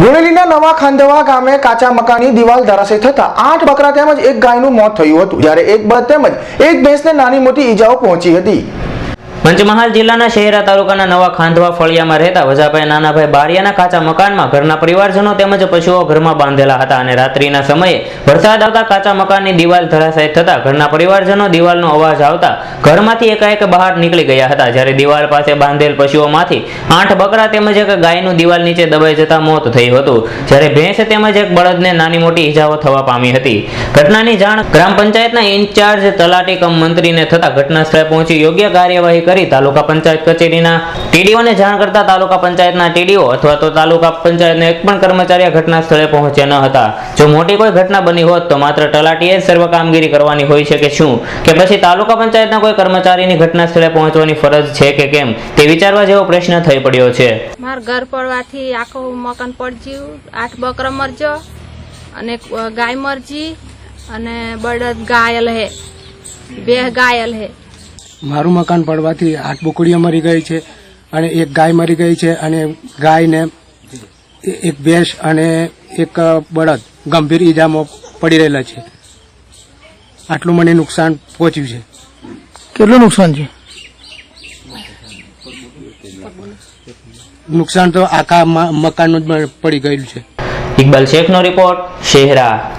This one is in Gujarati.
બોડેલીના નવા ખાંધવા ગામે કાચા મકાનની દિવાલ ધરાશય થતા આઠ બકરા તેમજ એક ગાયનું મોત થયું હતું, જ્યારે એક બળદ તેમજ એક ભેંસને નાની મોટી ઈજાઓ પહોંચી હતી. પંચમહાલ જિલ્લાના શહેરા તાલુકાના નવા ખાંધવા ફળિયામાં રહેતા વજાભાઈ નાનાભાઈ બારિયાના કાચા મકાનમાં ઘરના પરિવારજનો તેમજ પશુઓ ઘરમાં બાંધેલા હતા અને રાત્રિના સમયે વરસાદ આવતા કાચા મકાનની દિવાલ ધરાશાય થતા ઘરના પરિવારજનો દિવાલનો અવાજ આવતા ઘરમાંથી એકાએક બહાર નીકળી ગયા હતા. જ્યારે દિવાલ પાસે બાંધેલ પશુઓમાંથી આઠ બકરા તેમજ એક ગાયનું દિવાલ નીચે દબાઈ જતા મોત થયું હતું. જ્યારે ભેંસ તેમજ એક બળદને નાની મોટી ઈજાઓ થવા પામી હતી. ઘટનાની જાણ ગ્રામ પંચાયતના ઇન્ચાર્જ તલાટી કમ મંત્રીને થતા ઘટના સ્થળે પહોંચી યોગ્ય કાર્યવાહી કરી તાલુકા પંચાયત કચેરીના ટીડીઓને જાણ કરતા તાલુકા પંચાયતના ટીડીઓ અથવા તો તાલુકા પંચાયતના એક પણ કર્મચારી ઘટના સ્થળે પહોંચ્યા ન હતા. જો મોટી કોઈ ઘટના બની હોત તો માત્ર તલાટીએ જ સર્વ કામગીરી કરવાની હોય છે કે શું? કે પછી તાલુકા પંચાયતના કોઈ કર્મચારીની ઘટના સ્થળે પહોંચવાની ફરજ છે કે કેમ? તે વિચારવા જેવો પ્રશ્ન થઈ પડ્યો છે. માર ઘર પડવાથી આખું મકાન પડજ્યું, આઠ બકરા મરજો, અને ગાય મરજી, અને બળદ ગાયલ હે, બે ગાયલ હે. મારું મકાન પડવાથી આઠ બુકડીઓ મરી ગઈ છે અને એક ગાય મરી ગઈ છે અને ગાયને એક ભેંસ અને એક બળદ ગંભીર ઈજામાં પડી રહેલા છે. આટલું મને નુકસાન પહોંચ્યું છે. કેટલું નુકસાન છે? નુકસાન તો આખા મકાનનું જ પડી ગયેલું છે. ઇકબાલ શેખનો રિપોર્ટ શહેરા.